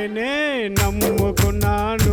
నేనే నమ్ముకున్నాను.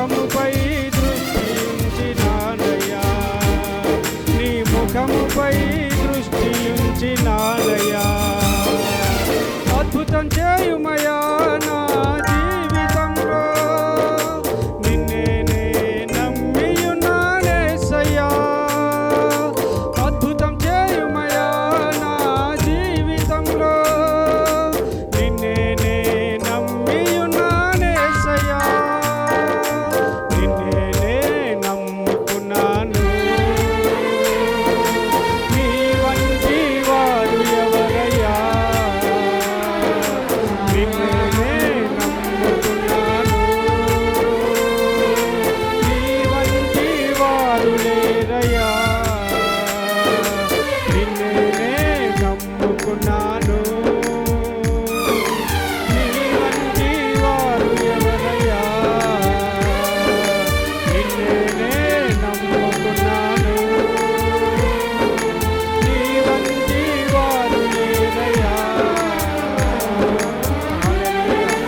ముఖముపై దృష్టి నీ ముఖముపై దృష్టి అద్భుతం చేయుమయా Amen.